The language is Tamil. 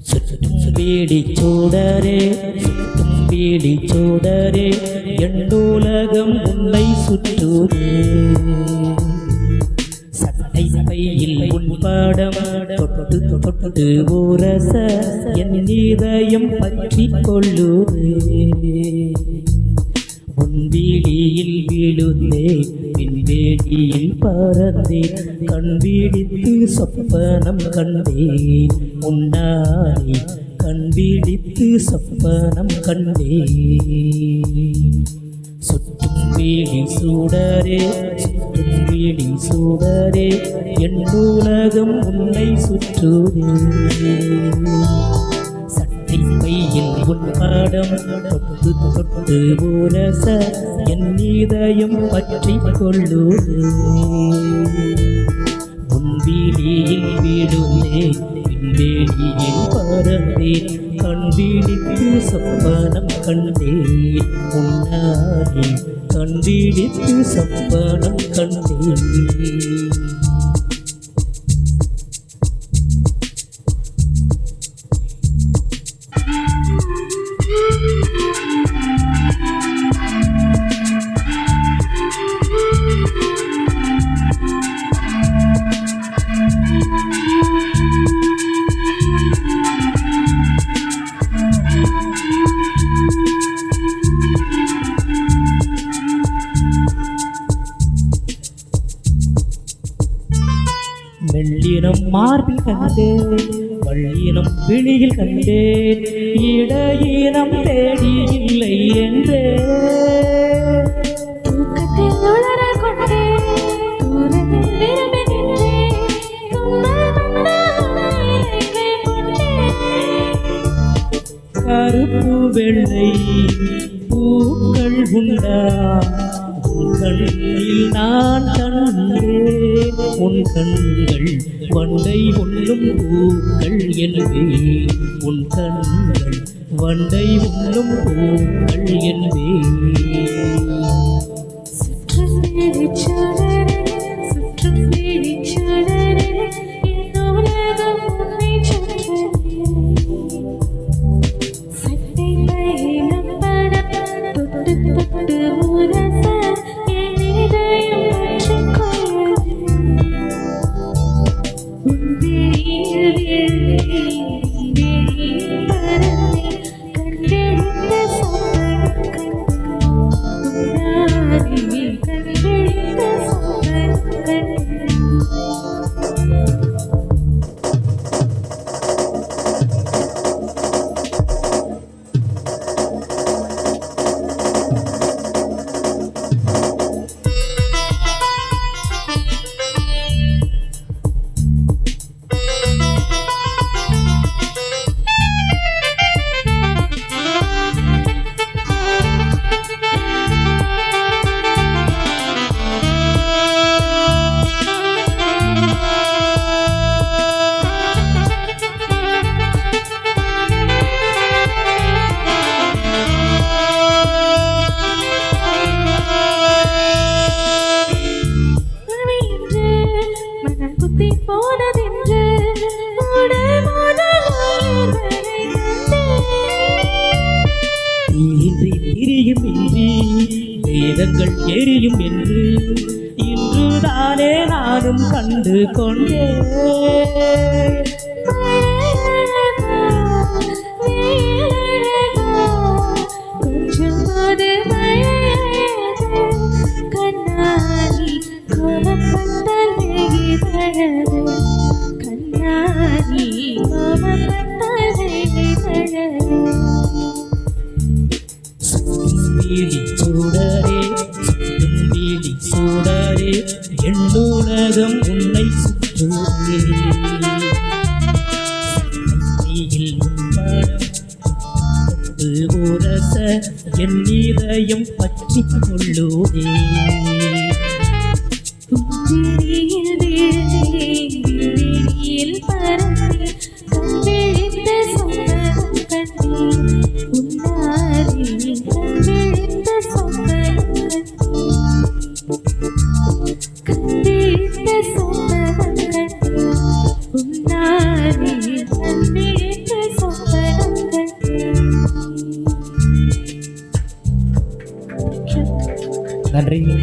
சுற்றும் பீடி சூடரே எண்டுலகம் உன்னை சுற்றுதே. சட்டை பையில் உன் பாடம் தொட்டு தொட்டு ஊரச என் இதயம் பற்றி கொள்ளுதே உன் வீடியில் விழுந்தே பின் வேடியில் பறந்தேன். கண் விழித்து சொப்பனம் கண்டேன். உன்னாரி வீழி சூடரே சுற்றும் வீழி சூடரே என் உலகம் உன்னை சுற்றுதே சட்டை பையில் உன் பாடம் தொட்டு தொட்டு உரச என் இதயம் பற்றி கொள்ளுதே உன் வீடியில் விழுந்தே பின்வேலியில் பறந்தேன் கண் விழித்து சொப்பனம் கண்டேன் உன்னாலே கண் சப்பனம் சொப்பனம் கண்டேன். மெல்லினம் மார்பில் கண்டேன். வள்ளினம் விழியில் கண்டேன். இடையினம் தேடி இல்லை என்றே. கருப்பு வெள்ளை பூக்கள் உண்டா? கண்ணில் நான் கண்டேன். உன் கண்கள் வண்டை உண்ணும் பூக்கள் என்பே உன் கண்கள் வண்டை உண்ணும் பூக்கள் என்பே வேதங்கள் எரியும் என்று இன்றுதானே நானும் கண்டு கொண்டேன். என் இதயம் பற்றி கொள்ளுதே hari